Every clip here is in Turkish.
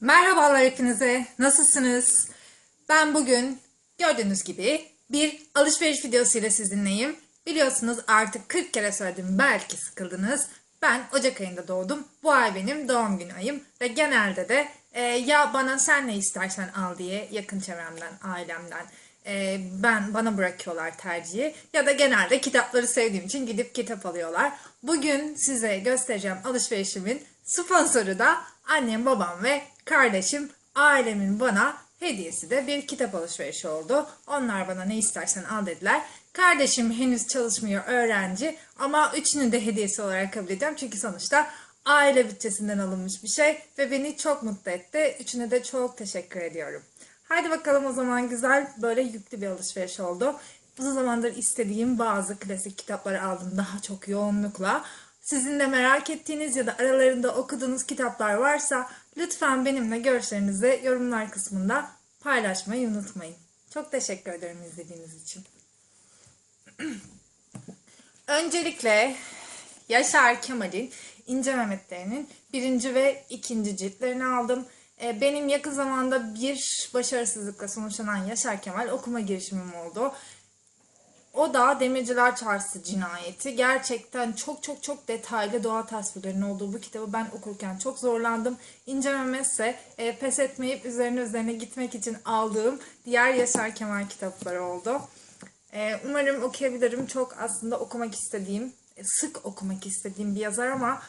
Merhabalar hepinize. Nasılsınız? Ben bugün gördüğünüz gibi bir alışveriş videosu ile sizinleyim. Biliyorsunuz artık 40 kere söyledim belki sıkıldınız. Ben Ocak ayında doğdum. Bu ay benim doğum günü ayım. Ve genelde de e, ya bana sen ne istersen al diye yakın çevremden, ailemden e, ben bana bırakıyorlar tercihi. Ya da genelde kitapları sevdiğim için gidip kitap alıyorlar. Bugün size göstereceğim alışverişimin sponsoru da annem, babam ve kardeşim. Ailemin bana hediyesi de bir kitap alışverişi oldu. Onlar bana ne istersen al dediler. Kardeşim henüz çalışmıyor öğrenci ama üçünü de hediyesi olarak kabul edeceğim. Çünkü sonuçta aile bütçesinden alınmış bir şey ve beni çok mutlu etti. Üçüne de çok teşekkür ediyorum. Haydi bakalım o zaman güzel böyle yüklü bir alışveriş oldu. Uzun zamandır istediğim bazı klasik kitapları aldım daha çok yoğunlukla. Sizin de merak ettiğiniz ya da aralarında okuduğunuz kitaplar varsa lütfen benimle görüşlerinizi yorumlar kısmında paylaşmayı unutmayın. Çok teşekkür ederim izlediğiniz için. Öncelikle Yaşar Kemal'in İnce Mehmetlerinin birinci ve ikinci ciltlerini aldım. Ee, Benim yakın zamanda bir başarısızlıkla sonuçlanan Yaşar Kemal okuma girişimim oldu. O da Demirciler Çarşısı cinayeti. Gerçekten çok çok çok detaylı doğa tasvirlerinin olduğu bu kitabı ben okurken çok zorlandım. İncelemezse e, pes etmeyip üzerine üzerine gitmek için aldığım diğer Yaşar Kemal kitapları oldu. E, umarım okuyabilirim. Çok aslında okumak istediğim, e, sık okumak istediğim bir yazar ama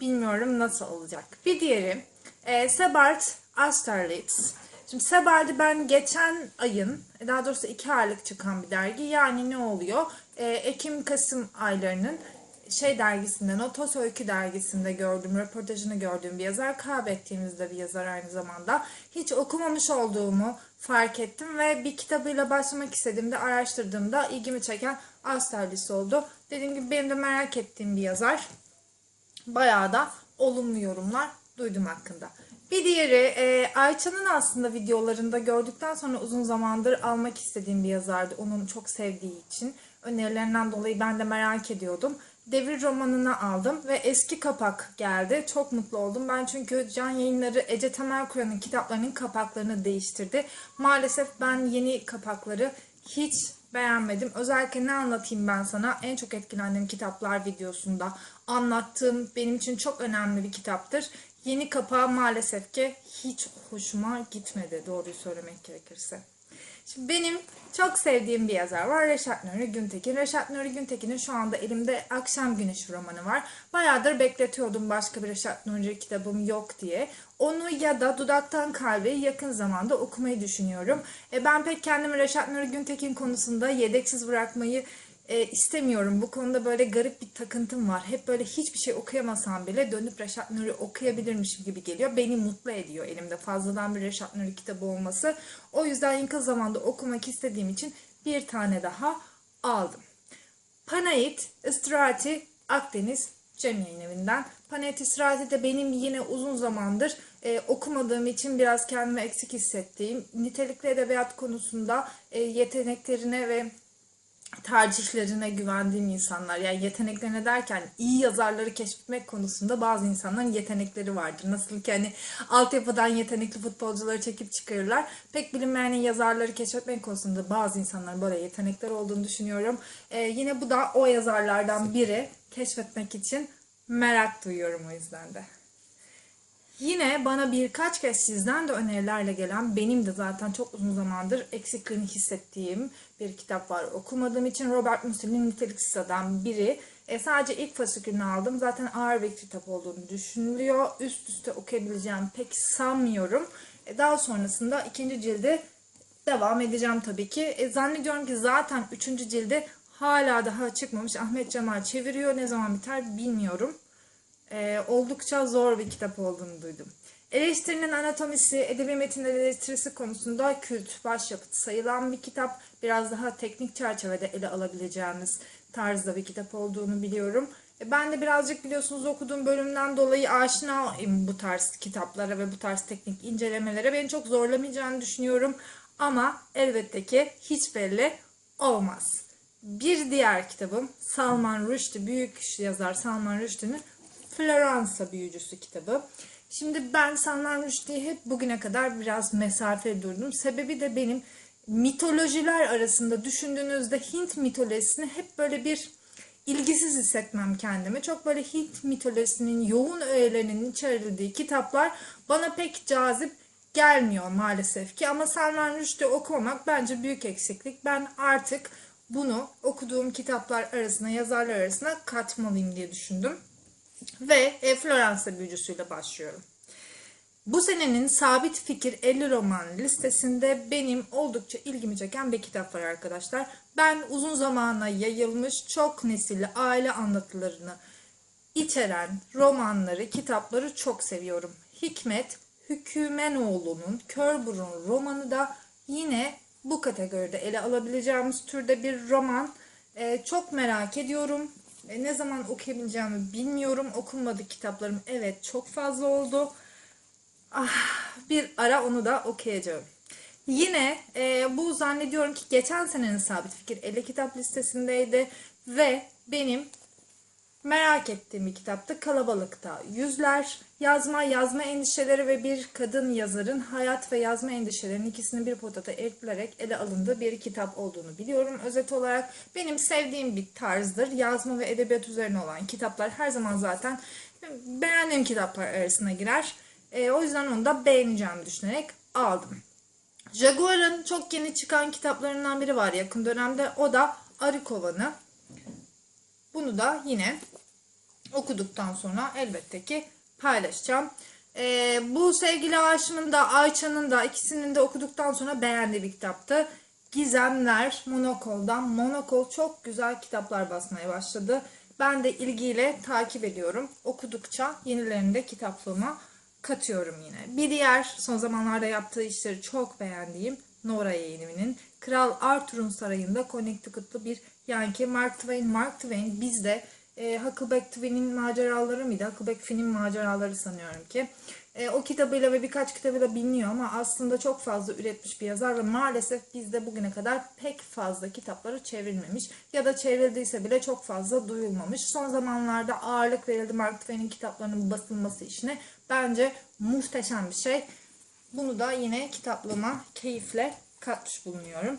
bilmiyorum nasıl olacak. Bir diğeri e, Sebart Austerlitz. Şimdi Sebaldi ben geçen ayın, daha doğrusu iki aylık çıkan bir dergi. Yani ne oluyor? E, Ekim-Kasım aylarının şey dergisinden, o Toz Öykü dergisinde gördüm, röportajını gördüğüm bir yazar. Kaybettiğimizde bir yazar aynı zamanda. Hiç okumamış olduğumu fark ettim ve bir kitabıyla başlamak istediğimde, araştırdığımda ilgimi çeken Austerlitz oldu. Dediğim gibi benim de merak ettiğim bir yazar. Bayağı da olumlu yorumlar duydum hakkında. Bir diğeri e, Ayça'nın aslında videolarında gördükten sonra uzun zamandır almak istediğim bir yazardı. Onun çok sevdiği için. Önerilerinden dolayı ben de merak ediyordum. Devir romanını aldım ve eski kapak geldi. Çok mutlu oldum. Ben çünkü Can Yayınları Ece Temelkur'un kitaplarının kapaklarını değiştirdi. Maalesef ben yeni kapakları hiç beğenmedim. Özellikle ne anlatayım ben sana? En çok etkilendiğim kitaplar videosunda anlattığım benim için çok önemli bir kitaptır. Yeni kapağı maalesef ki hiç hoşuma gitmedi doğruyu söylemek gerekirse. Şimdi benim çok sevdiğim bir yazar var. Reşat Nuri Güntekin. Reşat Nuri Güntekin'in şu anda elimde Akşam Güneşi romanı var. Bayağıdır bekletiyordum başka bir Reşat Nuri kitabım yok diye. Onu ya da Dudaktan Kalbe yakın zamanda okumayı düşünüyorum. E, ben pek kendimi Reşat Nuri Güntekin konusunda yedeksiz bırakmayı e, istemiyorum. Bu konuda böyle garip bir takıntım var. Hep böyle hiçbir şey okuyamasam bile dönüp Reşat Nuri okuyabilirmişim gibi geliyor. Beni mutlu ediyor elimde fazladan bir Reşat Nuri kitabı olması. O yüzden yakın zamanda okumak istediğim için bir tane daha aldım. Panait İstirahati Akdeniz Cem Yayın Evi'nden. Panait İstirahati de benim yine uzun zamandır e, okumadığım için biraz kendimi eksik hissettiğim, nitelikli edebiyat konusunda e, yeteneklerine ve tercihlerine güvendiğim insanlar. Yani yeteneklerine derken iyi yazarları keşfetmek konusunda bazı insanların yetenekleri vardır. Nasıl ki hani altyapıdan yetenekli futbolcuları çekip çıkarırlar. Pek bilinmeyen yazarları keşfetmek konusunda bazı insanların böyle yetenekler olduğunu düşünüyorum. Ee, yine bu da o yazarlardan biri keşfetmek için merak duyuyorum o yüzden de. Yine bana birkaç kez sizden de önerilerle gelen, benim de zaten çok uzun zamandır eksikliğini hissettiğim bir kitap var. Okumadığım için Robert Musil'in Niteliksiz Adam biri. E, sadece ilk fasikülünü aldım. Zaten ağır bir kitap olduğunu düşünülüyor. Üst üste okuyabileceğim pek sanmıyorum. E, daha sonrasında ikinci cilde devam edeceğim tabii ki. E, zannediyorum ki zaten üçüncü cilde hala daha çıkmamış. Ahmet Cemal çeviriyor. Ne zaman biter bilmiyorum e, oldukça zor bir kitap olduğunu duydum. Eleştirinin anatomisi, edebi metinler eleştirisi konusunda kült, başyapıt sayılan bir kitap. Biraz daha teknik çerçevede ele alabileceğimiz tarzda bir kitap olduğunu biliyorum. E, ben de birazcık biliyorsunuz okuduğum bölümden dolayı aşinayım bu tarz kitaplara ve bu tarz teknik incelemelere. Beni çok zorlamayacağını düşünüyorum. Ama elbette ki hiç belli olmaz. Bir diğer kitabım Salman Rushdie, büyük yazar Salman Rushdie'nin Floransa Büyücüsü kitabı. Şimdi ben Salman Rushdie'ye hep bugüne kadar biraz mesafeli durdum. Sebebi de benim mitolojiler arasında düşündüğünüzde Hint mitolojisini hep böyle bir ilgisiz hissetmem kendimi. Çok böyle Hint mitolojisinin yoğun öğelerinin içerildiği kitaplar bana pek cazip gelmiyor maalesef ki. Ama Salman Rushdie okumamak bence büyük eksiklik. Ben artık bunu okuduğum kitaplar arasına, yazarlar arasına katmalıyım diye düşündüm. Ve e, Floransa büyücüsüyle başlıyorum. Bu senenin sabit fikir 50 roman listesinde benim oldukça ilgimi çeken bir kitap var arkadaşlar. Ben uzun zamana yayılmış çok nesilli aile anlatılarını içeren romanları, kitapları çok seviyorum. Hikmet Hükümenoğlu'nun Kör Burun romanı da yine bu kategoride ele alabileceğimiz türde bir roman. Ee, çok merak ediyorum. Ee, ne zaman okuyabileceğimi bilmiyorum. Okunmadı kitaplarım evet çok fazla oldu. Ah, bir ara onu da okuyacağım. Yine e, bu zannediyorum ki geçen senenin sabit fikir 50 kitap listesindeydi ve benim merak ettiğim bir kitaptı. Kalabalıkta Yüzler, yazma, yazma endişeleri ve bir kadın yazarın hayat ve yazma endişelerinin ikisini bir potada eritleyerek ele alındığı bir kitap olduğunu biliyorum. Özet olarak benim sevdiğim bir tarzdır. Yazma ve edebiyat üzerine olan kitaplar her zaman zaten beğendiğim kitaplar arasına girer. E, o yüzden onu da beğeneceğimi düşünerek aldım. Jaguar'ın çok yeni çıkan kitaplarından biri var yakın dönemde. O da Arı Kovanı. Bunu da yine okuduktan sonra elbette ki paylaşacağım. Ee, bu sevgili Aşım'ın da Ayça'nın da ikisinin de okuduktan sonra beğendiği bir kitaptı. Gizemler Monokol'dan. Monokol çok güzel kitaplar basmaya başladı. Ben de ilgiyle takip ediyorum. Okudukça yenilerini de kitaplığıma katıyorum yine. Bir diğer son zamanlarda yaptığı işleri çok beğendiğim Nora Yayını'nın Kral Arthur'un sarayında Connecticut'lu bir yankı Mark Twain. Mark Twain bizde e, Huckleback Finn'in maceraları mıydı? Huckleback Finn'in maceraları sanıyorum ki. E, o kitabıyla ve birkaç kitabıyla biliniyor ama aslında çok fazla üretmiş bir yazar ve maalesef bizde bugüne kadar pek fazla kitapları çevrilmemiş ya da çevrildiyse bile çok fazla duyulmamış. Son zamanlarda ağırlık verildi Mark Twain'in kitaplarının basılması işine. Bence muhteşem bir şey. Bunu da yine kitaplığıma keyifle katmış bulunuyorum.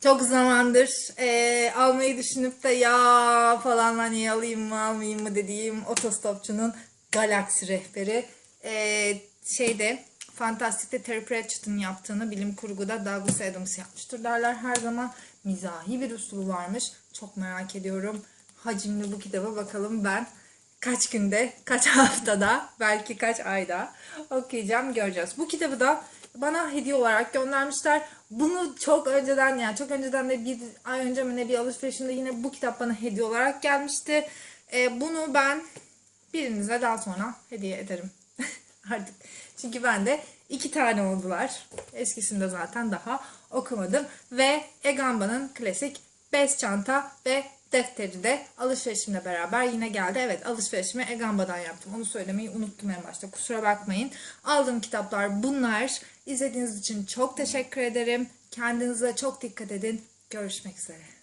Çok zamandır e, almayı düşünüp de ya falan hani alayım mı almayayım mı dediğim otostopçunun Galaxy rehberi e, şeyde Fantastic'te Terry Pratchett'ın yaptığını bilim kurguda Douglas Adams yapmıştır derler her zaman. Mizahi bir üslubu varmış. Çok merak ediyorum. Hacimli bu kitaba bakalım ben kaç günde, kaç haftada, belki kaç ayda okuyacağım göreceğiz. Bu kitabı da bana hediye olarak göndermişler. Bunu çok önceden yani çok önceden de bir ay önce mi ne bir alışverişimde yine bu kitap bana hediye olarak gelmişti. Ee, bunu ben birinize daha sonra hediye ederim. Artık. Çünkü ben de iki tane oldular. Eskisinde zaten daha okumadım. Ve Egamba'nın klasik bez çanta ve defteri de alışverişimle beraber yine geldi. Evet alışverişimi Egamba'dan yaptım. Onu söylemeyi unuttum en başta. Kusura bakmayın. Aldığım kitaplar bunlar. İzlediğiniz için çok teşekkür ederim. Kendinize çok dikkat edin. Görüşmek üzere.